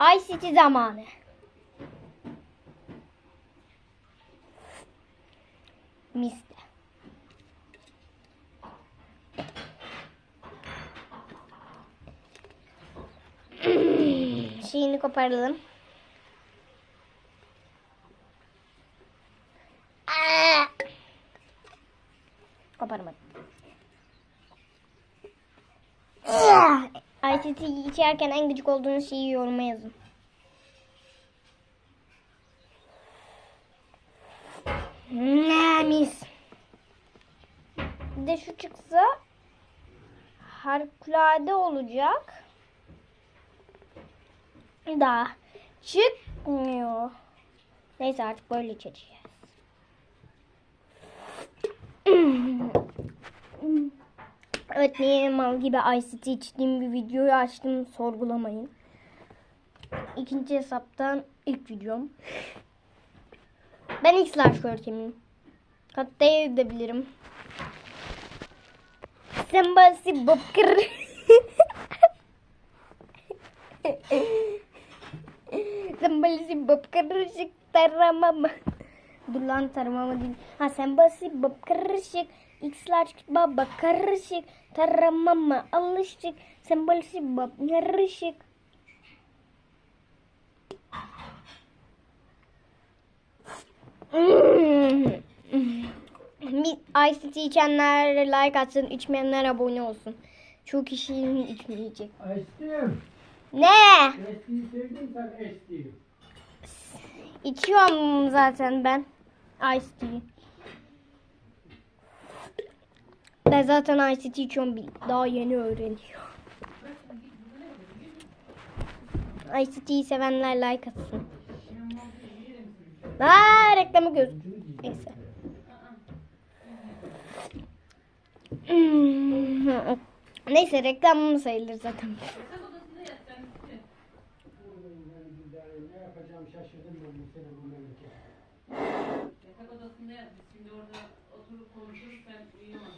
ICT zamanı. Miste. Şeyini koparalım. Aa! ICT içerken en gıcık olduğunuz şeyi yoruma yazın. Ne. Bir de şu çıksa harikulade olacak. Daha çıkmıyor. Neyse artık böyle içeceğiz. Evet niye mal gibi ICT içtiğim bir videoyu açtım sorgulamayın. İkinci hesaptan ilk videom. Ben X large görkemiyim. Hatta edebilirim. Sembasi bokır. Sembasi bokır şık taramama. Dur lan taramama değil. Ha sembasi bokır şık. X large baba karışık. Taramama alışık. Sembasi bab yarışık. Bir ICT içenler like atsın, içmeyenler abone olsun. Çok kişinin içmeyecek. Açtım. Ne? Eskiyi sevdin sen eskiyi. İçiyorum zaten ben. ICT'yi. Ben zaten ICT içiyorum. bir- Daha yeni öğreniyor. ICT'yi sevenler like atsın. Aa, reklamı göz. Neyse. Neyse reklam sayılır zaten. Yatak odasında yat. Biz Şimdi orada oturup konuşuruz ben uyuyamam.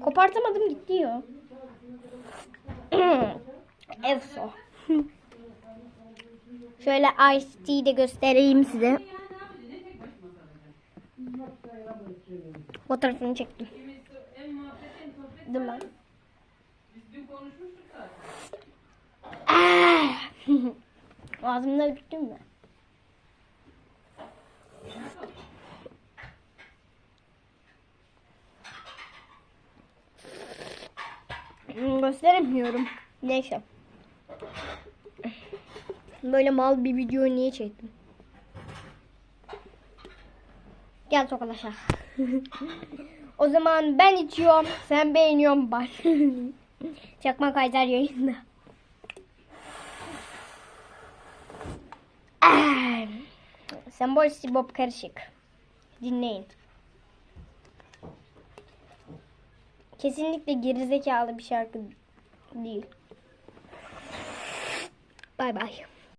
Kopartamadım gitti ya. Efso. Şöyle Ice Tea'yi de göstereyim size. Fotoğrafını çektim. Dur lan. Biz dün konuşmuştuk zaten. Ah! Ağzımda mü? Hmm, Gösteremiyorum. Neyse. Böyle mal bir video niye çektim? Gel tokalaşa. o zaman ben içiyorum, sen beğeniyorsun bak. Çakma Kayser yayında. Sembol Bob karışık. Dinleyin. Kesinlikle gerizekalı bir şarkı değil. Bay bay.